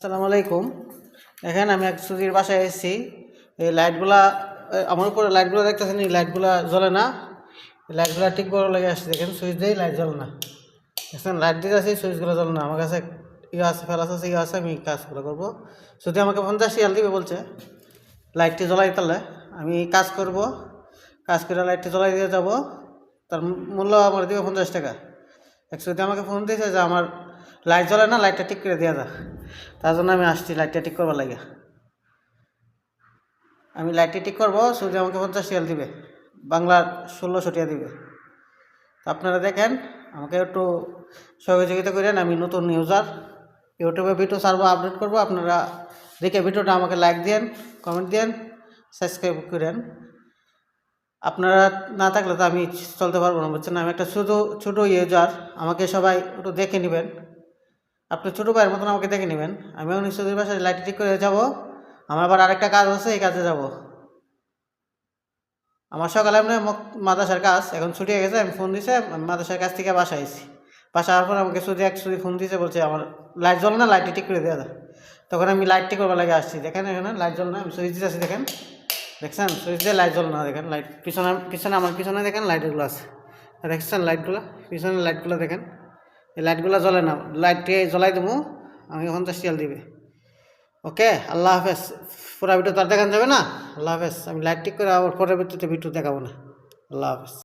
আসসালামু আলাইকুম। এখানে আমি এক সুজির বাসায় এসেছি এই লাইটগুলা আমার উপরে লাইটগুলো দেখতেছেন, এই লাইটগুলা জ্বলে না। লাইটগুলা ঠিক বড় লেগে আসছে, দেখেন সুইচ দিয়ে লাইট জ্বলে না। দেখছেন, লাইট দিতে আসি সুইচগুলো জ্বলে না। আমার কাছে ইয়ে আছে, ফেলাস আছে ইয়ে আছে, আমি কাজগুলো করব। যদি আমাকে পঞ্চাশ রিয়াল দিবে বলছে, লাইটটি জ্বলাই তাহলে আমি কাজ করব। কাজ করে লাইটটি জ্বলাই দিয়ে যাব। তার মূল্য আমার দিবে পঞ্চাশ টাকা। একচুয়ালি আমাকে ফোন দিয়েছে যে আমার লাইট জ্বলে না, লাইটটা ঠিক করে দেওয়া যা তার জন্য আমি আসছি লাইটটা ঠিক করবার লাগে। আমি লাইটটা ঠিক করব শুধু আমাকে পঞ্চাশ রিয়াল দিবে, বাংলার ষোলোশো টাকা দিবে। তো আপনারা দেখেন, আমাকে একটু সহযোগিতা করেন, আমি নতুন ইউজার ইউটিউবে ভিডিও সার্ভ আপডেট করব, আপনারা দেখে ভিডিওটা আমাকে লাইক দেন কমেন্ট দেন সাবস্ক্রাইব করেন। আপনারা না থাকলে তো আমি চলতে পারব না, বুঝছেন? আমি একটা ছোটো ছোটো ইউজার আমাকে সবাই একটু দেখে নেবেন। আপনি ছোটো ভাইয়ের মতন আমাকে দেখে নেবেন। আমি এখন ঈশ্বরের বাসায় লাইট ঠিক করে যাব। আমার আবার আরেকটা কাজ আছে, এই কাজে যাব। আমার সকালে এমনি মক- মাদ্রাসার কাজ, এখন ছুটি হয়ে গেছে, আমি ফোন দিছে মাদ্রাসার কাছ থেকে বাসায় এসেছি বাসা আসার পর আমাকে শুধু এক শুধু ফোন দিয়েছে বলছে আমার লাইট জ্বলে না লাইটটি ঠিক করে দেওয়া তখন আমি লাইট ঠিক করবার লাগে আসছি। দেখেন এখানে লাইট জ্বল না, আমি সুইচ দিতেছি দেখেন। দেখছেন? সুইচ দিয়ে লাইট জ্বল না, দেখেন। লাইট পিছনে পিছনে আমার পিছনে দেখেন লাইটগুলো আছে। দেখছেন লাইটগুলো পিছনে লাইটগুলো দেখেন। এই লাইটগুলো জ্বলে না লাইটটি জ্বলাই দেবো আমি এখন তো শিয়াল দিবে। ওকে, আল্লাহ হাফেজ, পুরা ভিডিও তার দেখান যাবে না? আল্লাহ হাফেজ, আমি লাইট ঠিক করে আবার পরের ভিডিওতে ভিডিও দেখাবো না। আল্লাহ হাফেজ।